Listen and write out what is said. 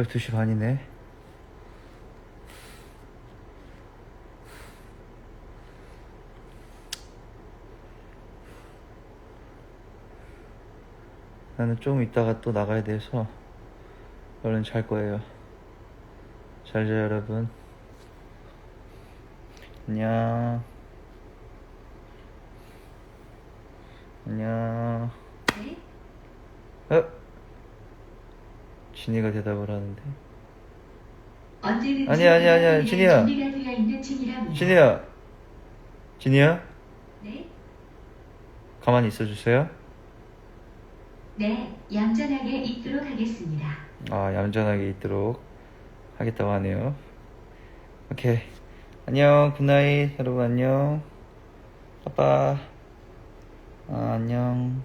12시 반이네. 나는 좀 이따가 또 나가야 돼서 얼른 잘 거예요. 잘 자요, 여러분. 안녕. 안녕. 네? 어? 진이가 대답을 하는데. 언제든지 아니야, 아니야, 아니야, 연락을 진이야. 준비가 되어 있는 중이랍니다. 진이야. 진이야? 네? 가만히 있어 주세요. 네, 얌전하게 있도록 하겠습니다. 아, 얌전하게 있도록 하겠다고 하네요. 오케이. 안녕, 굿나잇. 여러분 안녕. 아빠. 아, 안녕.